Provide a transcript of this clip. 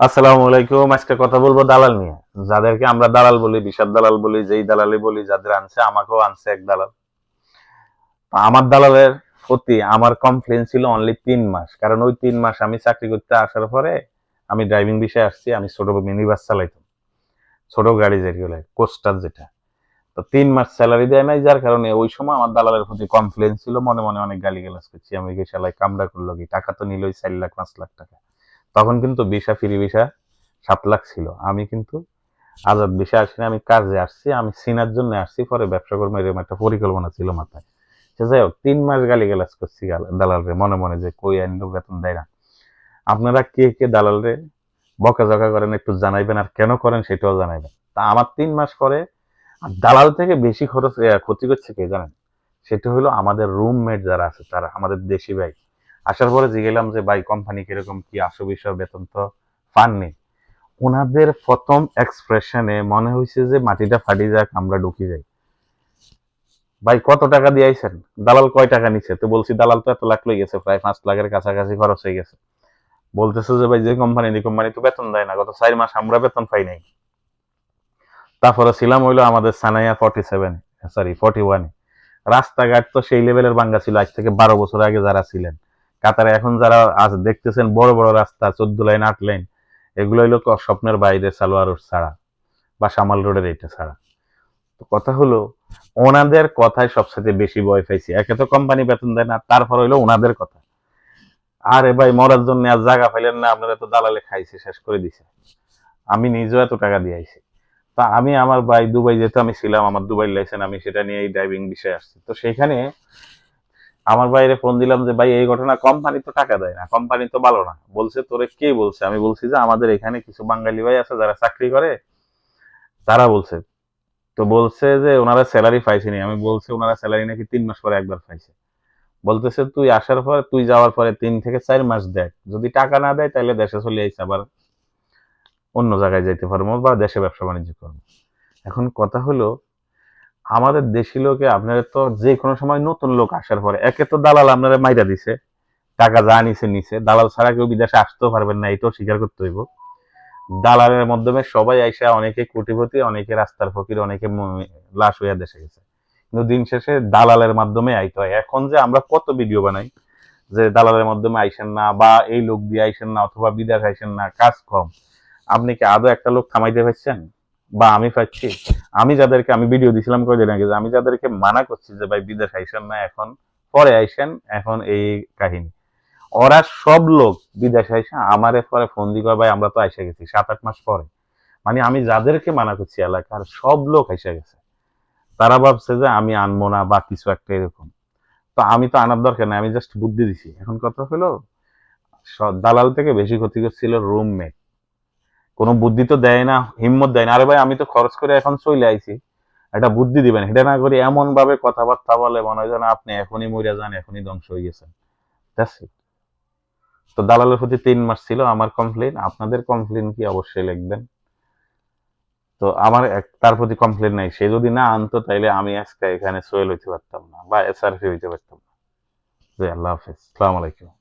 আসসালামু আলাইকুম। আজকে কথা বলব দালাল নিয়ে। যাদেরকে আমরা দালাল বলি বিশাল দালাল বলি, যেই দালালি বলি, যাদের আনছে, আমাকেও আনছে এক দালাল। আমার দালালের প্রতি আমার কমপ্লেন ছিল অনলি তিন মাস। কারণ ওই তিন মাস আমি চাকরি করতে আসার পরে আমি ড্রাইভিং বিষয়ে আসছি, আমি ছোট মিনি বাস চালাইতাম। ছোট গাড়ি যেগুলো কোস্টার যেটা। তো তিন মাস স্যালারি দেয় নাই, যার কারণে ওই সময় আমার দালালের প্রতি কমপ্লেন ছিল। মনে মনে অনেক গালি গালাজ করছি। আমি কি শালায় কামড়া করল কি? টাকা তো নিলই চার লাখ, পাঁচ লাখ টাকা। তখন কিন্তু ভিসা, ফ্রি ভিসা সাত লাখ ছিল। আমি কিন্তু আজাদ ভিসা আসিনি, আমি কাজে আসছি, আমি সিনার জন্য আসছি, পরে ব্যবসা করব, এরকম একটা পরিকল্পনা ছিল মাথায়। সে যাই হোক, তিন মাস গালি গালাজ করছি দালালরে, মনে মনে যে কই আইন বেতন দেয় না। আপনারা কে কে দালালরে বকাঝকা করেন, একটু জানাইবেন আর কেন করেন সেটাও জানাইবেন। তা আমার তিন মাস পরে দালাল থেকে বেশি খরচ ক্ষতি করছে কে জানেন? সেটা হলো আমাদের রুমমেট যারা আছে, তারা, আমাদের দেশি ভাই। আসার পরে জিগেলাম যে, ভাই কোম্পানি কীরকম? কি আসো বিষয় বেতন তো পাননি ওনাদের প্রথম এক্সপ্রেশনে মনে হয়েছে যে, মাটিটা ফাটি যাক, আমরা ঢুকি যাই। ভাই, কত টাকা দিয়ে দালাল কয় টাকা নিচ্ছে তো বলছি, দালাল তো এত লাখ লই গেছে, প্রায় পাঁচ লাখের কাছাকাছি খরচ হয়ে গেছে। বলতেছে যে, ভাই, যে কোম্পানি এই কোম্পানি তো বেতন দেয় না, গত চার মাস আমরা বেতন পাই নাই। তারপরে ছিলাম হইল আমাদের সানাইয়া ফর্টি সেভেন সরি ফর্টি ওয়ানে রাস্তাঘাট তো সেই লেভেলের বাঙ্গা ছিল, আজ থেকে বারো বছর আগে যারা ছিলেন। কাতারে এখন যারা আজ দেখতেছেন বড় বড় রাস্তা, চোদ্দ লাইন, আট লাইন, এগুলো হইল ক- স্বপ্নের বাইরে সালোয়ার রোড ছাড়া বা সামাল রোডের এইটা ছাড়া। তো কথা হলো, ওনাদের কথায় সবসাথে বেশি ভয় পাইছি। একে তো কোম্পানি বেতন দেয় না, তারপর হইল ওনাদের কথা। আরে ভাই, মরার জন্য আর জায়গা পাইলেন না, আপনারা তো দালালে খাইছে, শেষ করে দিছে। আমি নিজেও এত টাকা দিয়ে আইছি। তা আমি আমার ভাই দুবাই যেহেতু আমি ছিলাম, আমার দুবাই লাইসেন্স আমি সেটা নিয়ে এই ড্রাইভিং বিষয়ে আসছি। তো সেখানে আমার বাইরে ফোন দিলাম যে, ভাই, এই ঘটনা কোম্পানি তো টাকা দেয় না কোম্পানি তো ভালো না। বলছে, তোরে কে বলছে? আমি বলছি যে, আমাদের এখানে কিছু বাঙালি ভাই আছে যারা চাকরি করে, তারা বলছে। তো বলছে যে, ওনারা স্যালারি পাইছেনি আমি বলছি, ওনারা স্যালারি নাকি তিন মাস পরে একবার পাইছে। বলতেছে, তুই আসার পর, তুই যাওয়ার পরে তিন থেকে চার মাস দেখ। যদি টাকা না দেয় তাহলে দেশে চলে আইসে, আবার অন্য জায়গায় যাইতে পারব বা দেশে ব্যবসা বাণিজ্য করব। এখন কথা হলো আমাদের দেশি লোকে, আপনাদের তো যে কোনো সময় নতুন লোক আসার পরে, একে তো দালাল আপনারা মাইরা দিছে, টাকা যা নিছে নিছে। দালাল ছাড়া কেউ বিদেশে আসতেও পারবেন না এটাও স্বীকার করতে হইব। দালালের মাধ্যমে সবাই আইসা অনেকে কোটিপতি, অনেকে রাস্তার ফকির, অনেকে লাশ হইয়া দেশে গেছে। কিন্তু দিন শেষে দালালের মাধ্যমে আইতে হয়। এখন যে আমরা কত ভিডিও বানাই, যে দালালের মাধ্যমে আইসেন না, বা এই লোক দিয়ে আইসেন না, অথবা বিদেশ আইসেন না, কাজ কম। আপনি কি আদৌ একটা লোক থামাইতে পারছেন? বা আমি পাচ্ছি, আমি যাদেরকে আমি ভিডিও দিছিলাম কয়দিন আগে আমি যাদেরকে মানা করছি যে ভাই বিদেশ আইসেন না, এখন পরে আইসেন, এখন এই কাহিনী। ওরা সব লোক বিদেশ আইসা আমারে পরে ফোন দি কয় ভাই আমরা তো আইসা গেছি সাত, আট মাস পরে। মানে আমি যাদেরকে মানা করছি এলাকার সব লোক আইসা গেছে। তারা ভাবছে যে আমি আনব না বা কিছু একটা এরকম। তো আমি তো আনার দরকার নেই, আমি জাস্ট বুদ্ধি দিছি। এখন কথা হলো দালাল থেকে বেশি ক্ষতি করছিল রুমমেট কোনো বুদ্ধি তো দেয় না, হিম্মত দেয় না। আরে ভাই, আমি তো খরচ করে এখন চলে আইছি। একটা বুদ্ধি দিবেন, এটা না করে এমন ভাবে কথাবার্তা বলে মনে হয় যেন আপনি এখনই মরে যান, এখনই ধ্বংস হয়ে গেছেন। তো দালালের প্রতি তিন মাস ছিল আমার কমপ্লেন আপনাদের কমপ্লেন কি অবশ্যই লিখবেন। তো আমার তার প্রতি কমপ্লেন নাই, সে যদি না আনতো তাইলে আমি আজকে এখানে সোয়েল হইতে পারতাম না, বা এসআরপি হইতে পারতাম না। আল্লাহ হাফিজ। সালাম আলাইকুম।